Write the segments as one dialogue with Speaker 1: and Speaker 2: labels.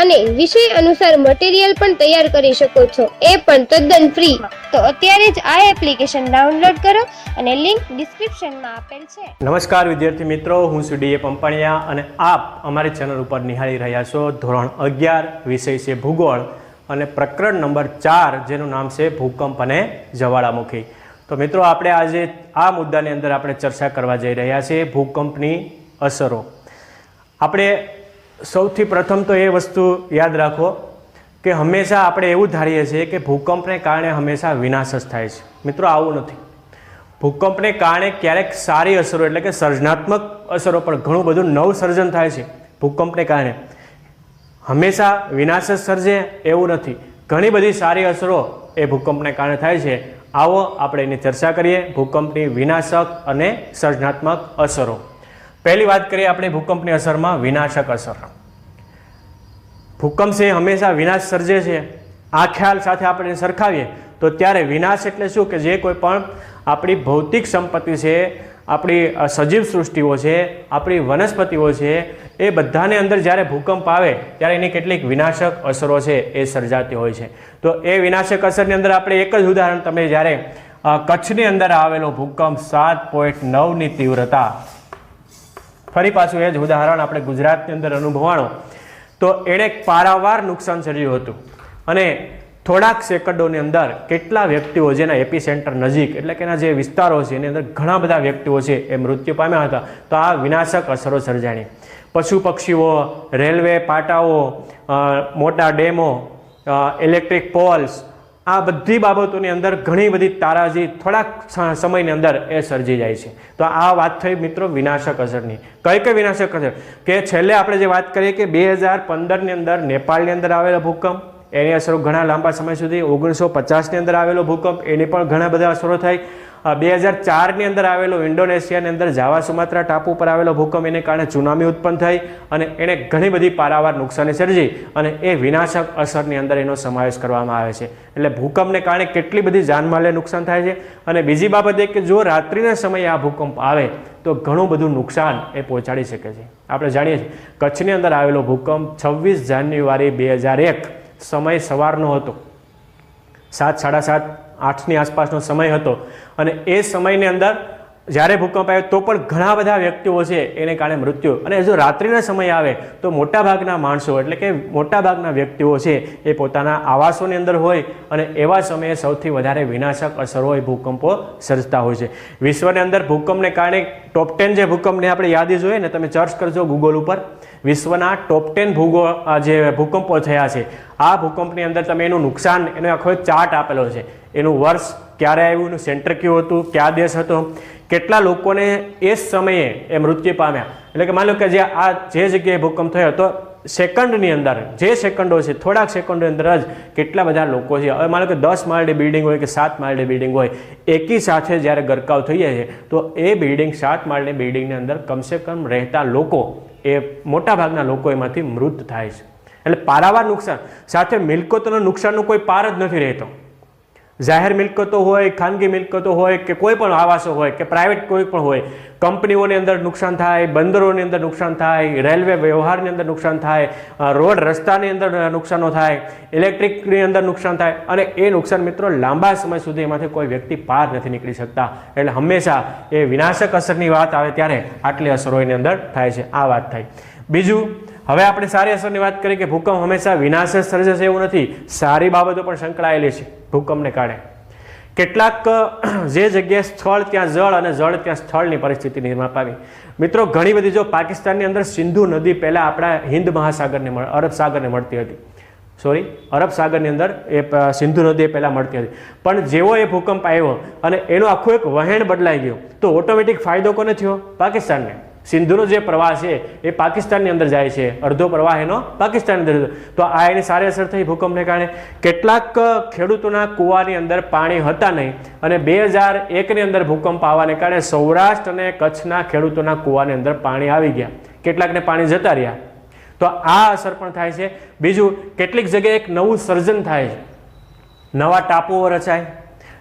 Speaker 1: અને વિષય અનુસાર મટીરિયલ પણ તૈયાર કરી શકો છો. એ પણ તદ્દન ફ્રી તો અત્યારે જ આ એપ્લિકેશન ડાઉનલોડ કરો અને લિંક ડિસ્ક્રિપ્શનમાં આપેલ છે.
Speaker 2: નમસ્કાર વિદ્યાર્થી મિત્રો, હું છું ડીએ પંપાણિયા અને આપ અમારી ચેનલ ઉપર નિહાળી રહ્યા છો ધોરણ અગિયાર, વિષય છે ભૂગોળ અને પ્રકરણ નંબર ચાર, જેનું નામ છે ભૂકંપ અને જવાળામુખી. તો મિત્રો, આપણે આજે આ મુદ્દાની અંદર આપણે ચર્ચા કરવા જઈ રહ્યા છીએ ભૂકંપની અસરો. આપણે સૌથી પ્રથમ તો એ વસ્તુ યાદ રાખો કે હંમેશા આપણે એવું ધારીએ છીએ કે ભૂકંપને કારણે હંમેશા વિનાશ જ થાય છે. મિત્રો, આવું નથી. ભૂકંપને કારણે ક્યારેક સારી અસરો એટલે કે સર્જનાત્મક અસરો પણ ઘણું બધું નવ સર્જન થાય છે ભૂકંપને કારણે. હંમેશા વિનાશ જ સર્જે એવું નથી. ઘણી બધી સારી અસરો એ ભૂકંપને કારણે થાય છે. આવો આપણે એની ચર્ચા કરીએ ભૂકંપની વિનાશક અને સર્જનાત્મક અસરો. પહેલી વાત કરીએ આપણે ભૂકંપની અસરમાં વિનાશક અસર. ભૂકંપ છે હંમેશા વિનાશ સર્જે છે. આ ખ્યાલ સાથે આપણે સરખાવીએ તો ત્યારે વિનાશ એટલે શું? કે જે કોઈ પણ આપણી ભૌતિક સંપત્તિ છે, આપણી સજીવ સૃષ્ટિઓ છે, આપણી વનસ્પતિઓ છે, એ બધાને અંદર જ્યારે ભૂકંપ આવે ત્યારે એની કેટલીક વિનાશક અસરો છે એ સર્જાતી હોય છે. તો એ વિનાશક અસરની અંદર આપણે એક જ ઉદાહરણ, તમે જ્યારે કચ્છની અંદર આવેલો ભૂકંપ સાત પોઈન્ટ નવની તીવ્રતા ફરી પાછું એ જ ઉદાહરણ આપણે ગુજરાતની અંદર અનુભવાણો. તો એણે પારાવાર નુકસાન સર્જ્યું હતું. અને થોડાક સેકન્ડોની અંદર કેટલા વ્યક્તિઓ જેના એપી સેન્ટર નજીક, એટલે કે એના જે વિસ્તારો છે, એની અંદર ઘણા બધા વ્યક્તિઓ છે, એ મૃત્યુ પામ્યા હતા. તો આ વિનાશક અસરો સર્જાણી. પશુ પક્ષીઓ રેલવે પાટાઓ મોટા ડેમો ઇલેક્ટ્રિક પોલ્સ આ બધી બાબતોની અંદર ઘણી બધી તારાજી થોડાક સમયની અંદર એ સર્જી જાય છે. તો આ વાત થઈ મિત્રો વિનાશક અસરની. કઈ કઈ વિનાશક અસર? કે છેલ્લે આપણે જે વાત કરીએ કે બે હજાર પંદરની અંદર નેપાળની અંદર આવેલો ભૂકંપ, એની અસરો ઘણા લાંબા સમય સુધી ઓગણીસો પચાસની અંદર આવેલો ભૂકંપ, એની પણ ઘણા બધા અસરો થઈ. બે હજાર ચારની અંદર આવેલો ઇન્ડોનેશિયાની અંદર જાવા સુમાત્રા ટાપુ પર આવેલો ભૂકંપ એને કારણે સુનામી ઉત્પન્ન થઈ અને એણે ઘણી બધી પારાવાર નુકસાની સર્જી અને એ વિનાશક અસરની અંદર એનો સમાવેશ કરવામાં આવે છે. એટલે ભૂકંપને કારણે કેટલી બધી જાનમાલને નુકસાન થાય છે અને બીજી બાબત એ કે જો રાત્રિના સમયે આ ભૂકંપ આવે તો ઘણું બધું નુકસાન એ પહોંચાડી શકે છે. આપણે જાણીએ છીએ, કચ્છની અંદર આવેલો ભૂકંપ છવ્વીસ જાન્યુઆરી બે હજાર એક, સમય સવારનો હતો. સાત, સાડા સાત આઠની આસપાસનો સમય હતો. અને એ સમયની અંદર જ્યારે ભૂકંપ આવ્યો તો પણ ઘણા બધા વ્યક્તિઓ છે એને કારણે મૃત્યુ. અને જો રાત્રિના સમય આવે તો મોટાભાગના માણસો એટલે કે મોટાભાગના વ્યક્તિઓ છે એ પોતાના આવાસોની અંદર હોય અને એવા સમયે સૌથી વધારે વિનાશક અસરો હોય ભૂકંપો સર્જતા હોય છે. વિશ્વની અંદર ભૂકંપને કારણે ટોપ ટેન જે ભૂકંપની આપણે યાદી જોઈએ ને તમે સર્ચ કરજો ગૂગલ ઉપર. વિશ્વના ટોપ ટેન ભૂગો જે ભૂકંપો થયા છે, આ ભૂકંપની અંદર તમે એનું નુકસાન, એનો આખો ચાર્ટ આપેલો છે. એનું વર્ષ ક્યારે આવ્યું, એનું સેન્ટર કયું હતું, કયા દેશ હતો કેટલા લોકોને એ સમયે એ મૃત્યુ પામ્યા. એટલે કે માની લો કે જે આ જે જગ્યાએ ભૂકંપ થયો તો સેકન્ડની અંદર, જે સેકન્ડો છે, થોડાક સેકન્ડની અંદર જ કેટલા બધા લોકો છે. હવે માનો કે દસ માળની બિલ્ડિંગ હોય કે સાત માળની બિલ્ડિંગ હોય, એકી સાથે જ્યારે ગરકાવ થઈ જાય છે, તો એ બિલ્ડિંગ સાત માળની બિલ્ડિંગની અંદર કમસે કમ રહેતા લોકો, એ મોટાભાગના લોકો એમાંથી મૃત થાય છે. એટલે પારાવાર નુકસાન. સાથે મિલકતોના નુકસાનનો કોઈ પાર જ નથી રહેતો. જાહેર મિલકતો હોય, ખાનગી મિલકતો હોય કે કોઈ પણ આવાસો હોય કે પ્રાઇવેટ કોઈ પણ હોય, કંપનીઓની અંદર નુકસાન થાય, બંદરોની અંદર નુકસાન થાય રેલવે વ્યવહારની અંદર નુકસાન થાય રોડ રસ્તાની અંદર નુકસાનો થાય ઇલેક્ટ્રિકની અંદર નુકસાન થાય અને એ નુકસાન મિત્રો લાંબા સમય સુધી એમાંથી કોઈ વ્યક્તિ પાર નથી નીકળી શકતા. એટલે હંમેશા એ વિનાશક અસરની વાત આવે ત્યારે આટલી અસરો એની અંદર થાય છે. આ વાત થાય બીજું, હવે આપણે સારી અસરની વાત કરીએ કે ભૂકંપ હંમેશા વિનાશ જ સર્જશે એવું નથી. સારી બાબતો પણ સંકળાયેલી છે. ભૂકંપને કારણે. કેટલાક જે જગ્યાએ સ્થળ ત્યાં જળ અને જળ ત્યાં સ્થળની પરિસ્થિતિ નિર્માણ પામી. મિત્રો, ઘણી બધી જો પાકિસ્તાનની અંદર સિંધુ નદી પહેલાં આપણા હિન્દ મહાસાગરને અરબ સાગરને મળતી હતી. સોરી અરબ સાગરની અંદર એ સિંધુ નદી પહેલાં મળતી હતી. પણ જેવો એ ભૂકંપ આવ્યો અને એનું આખું એક વહેણ બદલાઈ ગયું, તો ઓટોમેટિક ફાયદો કોને થયો? પાકિસ્તાનને. સિંધુનો જે પ્રવાહ છે એ પાકિસ્તાનની અંદર જાય છે. અડધો પ્રવાહ એનો પાકિસ્તાનની અંદર તો આ એની સારી અસર થઈ ભૂકંપને કારણે. કેટલાક ખેડૂતોના કૂવાની અંદર પાણી હતા નહીં અને બે હજાર એકની અંદર ભૂકંપ આવવાને કારણે સૌરાષ્ટ્ર અને કચ્છના ખેડૂતોના કૂવાની અંદર પાણી આવી ગયા. કેટલાકને પાણી જતા રહ્યા. તો આ અસર પણ થાય છે. બીજું, કેટલીક જગ્યાએ એક નવું સર્જન થાય છે. નવા ટાપુઓ રચાય.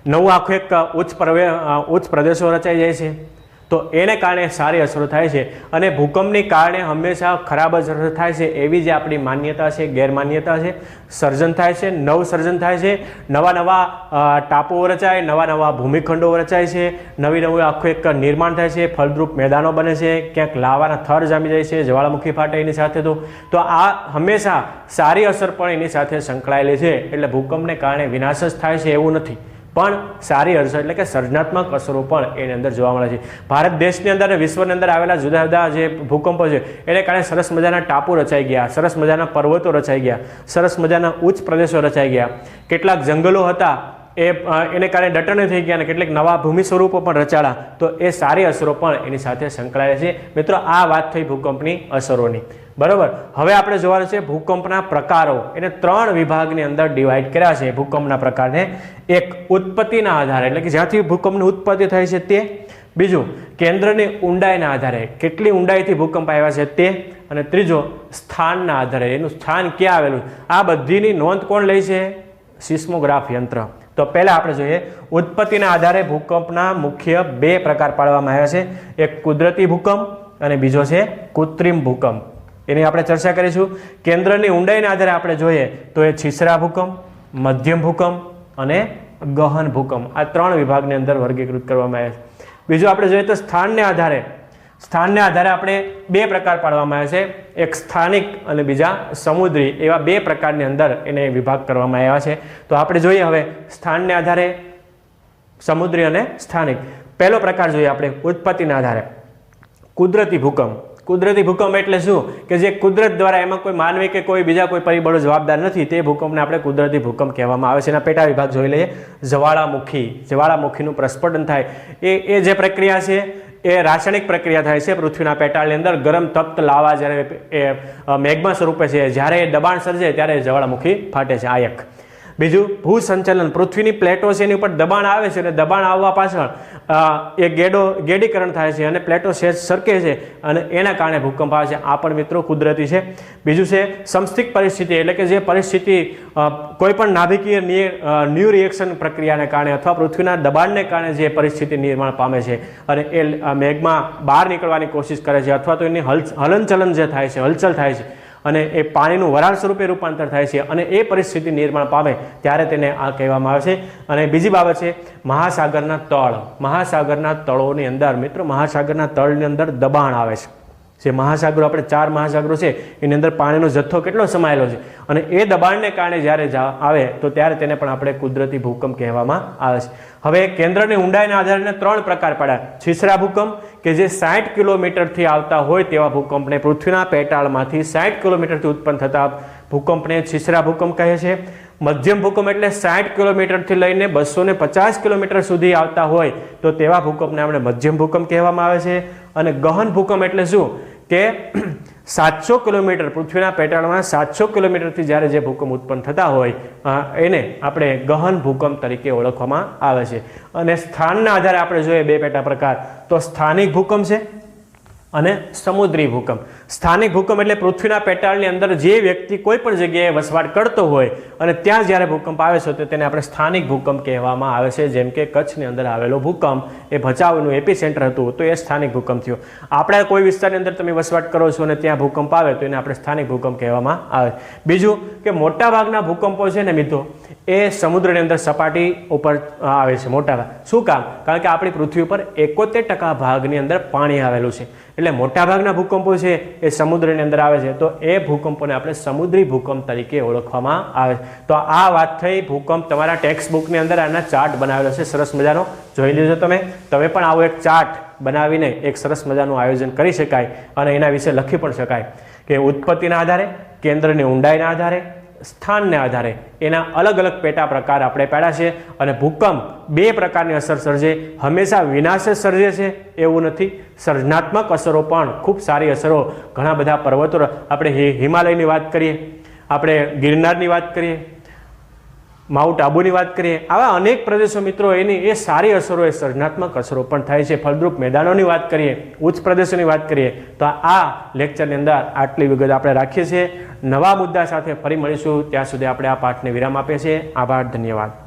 Speaker 2: નવું આખું એક ઉચ્ચ પ્રવે ઉચ્ચ પ્રદેશો રચાઈ જાય છે. તો એને કારણે સારી અસરો થાય છે અને ભૂકંપની કારણે હંમેશા ખરાબ અસર થાય છે એવી જે આપણી માન્યતા છે ગેરમાન્યતા છે સર્જન થાય છે નવ સર્જન થાય છે નવા નવા અ, ટાપુઓ રચાય નવા નવા ભૂમિખંડો રચાય છે નવી નવી આખું એક નિર્માણ થાય છે ફળદ્રુપ મેદાનો બને છે ક્યાંક લાવાના થર જામી જાય છે જ્વાળામુખી ફાટે એની સાથે તો. તો આ હંમેશા સારી અસર પણ એની સાથે સંકળાયેલી છે. એટલે ભૂકંપને કારણે વિનાશ જ થાય છે એવું નથી. પણ સારી અસર એટલે કે સર્જનાત્મક અસરો પણ એની અંદર જોવા મળે છે. ભારત દેશની અંદર અને વિશ્વની અંદર આવેલા જુદા જુદા જે ભૂકંપો છે, એને કારણે સરસ મજાના ટાપુ રચાઈ ગયા, સરસ મજાના પર્વતો રચાઈ ગયા, સરસ મજાના ઉચ્ચ પ્રદેશો રચાઈ ગયા. કેટલાક જંગલો હતા, એ એને કારણે દટને થઈ ગયા અને કેટલીક નવા ભૂમિ સ્વરૂપો પણ રચાડા તો એ સારી અસરો પણ એની સાથે સંકળાયેલી છે. મિત્રો, આ વાત થઈ ભૂકંપની અસરોની. બરોબર? હવે આપણે જોવાનું છે ભૂકંપના પ્રકારો. એને ત્રણ વિભાગની અંદર ડિવાઈડ કર્યા છે ભૂકંપના પ્રકારને. એક ઉત્પત્તિના આધારે, એટલે કે જ્યાંથી ભૂકંપની ઉત્પત્તિ થાય છે તે. બીજું, કેન્દ્રની ઊંડાઈના આધારે. કેટલી ઊંડાઈથી ભૂકંપ આવ્યા છે તે? અને ત્રીજો, સ્થાનના આધારે. એનું સ્થાન ક્યાં આવેલું આ બધીની નોંધ કોણ લે છે? સિસ્મોગ્રાફ યંત્ર. તો પહેલા આપણે જોઈએ, ઉત્પત્તિના આધારે ભૂકંપના મુખ્ય બે પ્રકાર પાડવામાં આવ્યા છે. એક કુદરતી ભૂકંપ અને બીજો છે કૃત્રિમ ભૂકંપ. એની આપણે ચર્ચા કરીશું. કેન્દ્રની ઊંડાઈના આધારે આપણે જોઈએ તો એ છીસરા ભૂકંપ, મધ્યમ ભૂકંપ અને ગહન ભૂકંપ. આ ત્રણ વિભાગની અંદર વર્ગીકૃત કરવામાં આવે છે. બીજું આપણે જોઈએ તો સ્થાનને આધારે. સ્થાનને આધારે આપણે બે પ્રકાર પાડવામાં આવ્યા છે. એક સ્થાનિક અને બીજા સમુદ્રી. એવા બે પ્રકારની અંદર એને વિભાગ કરવામાં આવ્યા છે. તો આપણે જોઈએ હવે સ્થાનને આધારે, સમુદ્રી અને સ્થાનિક. પહેલો પ્રકાર જોઈએ આપણે ઉત્પત્તિના આધારે. કુદરતી ભૂકંપ. કુદરતી ભૂકંપ એટલે શું? કે જે કુદરત દ્વારા એમાં કોઈ માનવી કે કોઈ બીજા કોઈ પરિબળો જવાબદાર નથી, તે ભૂકંપને આપણે કુદરતી ભૂકંપ કહેવામાં આવે છે. એના પેટા વિભાગ જોઈ લઈએ. જ્વાળામુખી, જ્વાળામુખીનું પ્રસ્ફોટન થાય. એ એ જે પ્રક્રિયા છે, એ રાસાયણિક પ્રક્રિયા થાય છે પૃથ્વીના પેટાળની અંદર. ગરમ તપ્ત લાવા જ્યારે એ મેઘમાં સ્વરૂપે છે, જ્યારે એ દબાણ સર્જે ત્યારે જ્વાળામુખી ફાટે છે. આ એક. બીજું ભૂસંચલન, પૃથ્વીની પ્લેટો છે એની ઉપર દબાણ આવે છે અને દબાણ આવવા પાછળ એ ગેડો, ગેડીકરણ થાય છે અને પ્લેટો સેજ સરકે છે અને એના કારણે ભૂકંપ આવે છે. આ પણ મિત્રો કુદરતી છે. બીજું છે સમસ્તિક પરિસ્થિતિ, એટલે કે જે પરિસ્થિતિ કોઈપણ નાભિકીય ન્યૂ રિએક્શન પ્રક્રિયાને કારણે અથવા પૃથ્વીના દબાણને કારણે જે પરિસ્થિતિ નિર્માણ પામે છે અને એ મેઘમાં બહાર નીકળવાની કોશિશ કરે છે અથવા તો એની હલ, હલનચલન જે થાય છે, હલચલ થાય છે. અને એ પાણીનું વરાળ સ્વરૂપે રૂપાંતર થાય છે અને એ પરિસ્થિતિ નિર્માણ પામે ત્યારે તેને આ કહેવામાં આવે છે. અને બીજી બાબત છે, મહાસાગરના તળ. મહાસાગરના તળોની અંદર મિત્રો, મહાસાગરના તળની અંદર દબાણ આવે છે. જે મહાસાગરો, આપણે ચાર મહાસાગરો છે, એની અંદર પાણીનો જથ્થો કેટલો સમાયેલો છે? અને એ દબાણને કારણે જ્યારે આવે, તો ત્યારે તેને પણ આપણે કુદરતી ભૂકંપ કહેવામાં આવે છે. હવે કેન્દ્રની ઊંડાઈના આધારે ત્રણ પ્રકાર પડ્યા. છીસરા ભૂકંપ, કે જે સાઠ કિલોમીટરથી આવતા હોય તેવા ભૂકંપને પૃથ્વીના પેટાળમાંથી સાઠ કિલોમીટરથી ઉત્પન્ન થતા ભૂકંપને છીસરા ભૂકંપ કહે છે. મધ્યમ ભૂકંપ એટલે સાઠ કિલોમીટરથી લઈને બસો ને પચાસ કિલોમીટર સુધી આવતા હોય, તો તેવા ભૂકંપને આપણે મધ્યમ ભૂકંપ કહેવામાં આવે છે. અને ગહન ભૂકંપ એટલે શું? કે સાતસો કિલોમીટર પૃથ્વીના પેટાળમાં સાતસો કિલોમીટરથી જ્યારે જે ભૂકંપ ઉત્પન્ન થતા હોય એને આપણે ગહન ભૂકંપ તરીકે ઓળખવામાં આવે છે. અને સ્થાનના આધારે આપણે જોઈએ બે પેટા પ્રકાર. તો સ્થાનિક ભૂકંપ છે અને સમુદ્રી ભૂકંપ. સ્થાનિક ભૂકંપ એટલે પૃથ્વીના પેટાળની અંદર જે વ્યક્તિ કોઈ પણ જગ્યાએ વસવાટ કરતો હોય અને ત્યાં જ્યારે ભૂકંપ આવે છે તો તેને આપણે સ્થાનિક ભૂકંપ કહેવામાં આવે છે. જેમ કે કચ્છની અંદર આવેલો ભૂકંપ એ ભચાઉનું એપી સેન્ટર હતું તો એ સ્થાનિક ભૂકંપ થયો. આપણા કોઈ વિસ્તારની અંદર તમે વસવાટ કરો છો અને ત્યાં ભૂકંપ આવે તો એને આપણે સ્થાનિક ભૂકંપ કહેવામાં આવે. બીજું કે મોટાભાગના ભૂકંપો છે ને મિત્રો એ સમુદ્રની અંદર સપાટી ઉપર આવે છે મોટાભાગ. શું કામ? કારણ કે આપણી પૃથ્વી ઉપર એકોતેર ટકા ભાગની અંદર પાણી આવેલું છે. એટલે મોટાભાગના ભૂકંપો છે એ સમુદ્રની અંદર આવે છે. તો એ ભૂકંપોને આપણે સમુદ્રી ભૂકંપ તરીકે ઓળખવામાં આવે તો આ વાત થઈ ભૂકંપ તમારા ટેક્સ્ટ બુકની અંદર આના ચાર્ટ બનાવેલો છે. સરસ મજાનો. જોઈ લીધો તમે? તમે પણ આવો એક ચાર્ટ બનાવીને એક સરસ મજાનું આયોજન કરી શકાય અને એના વિશે લખી પણ શકાય. કે ઉત્પત્તિના આધારે, કેન્દ્રની ઊંડાઈના આધારે સ્થાનને આધારે એના અલગ અલગ પેટા પ્રકાર આપણે પાડ્યા છે અને ભૂકંપ બે પ્રકારની અસર સર્જે, હંમેશા વિનાશ સર્જે છે, એવું નથી. સર્જનાત્મક અસરો પણ ખૂબ સારી અસરો ઘણા બધા પર્વતો આપણે હિમાલયની વાત કરીએ, આપણે ગિરનારની વાત કરીએ માઉન્ટ આબુની વાત કરીએ, આવા અનેક પ્રદેશો મિત્રો એની એ સારી અસરો, એ સર્જનાત્મક અસરો પણ થાય છે. ફળદ્રુપ મેદાનોની વાત કરીએ, ઉચ્ચ પ્રદેશોની વાત કરીએ, તો આ લેક્ચરની અંદર આટલી વિગત આપણે રાખીએ છીએ. નવા મુદ્દા સાથે ફરી મળીશું. ત્યાં સુધી આપણે આ પાઠને વિરામ આપીએ છીએ. આભાર, ધન્યવાદ.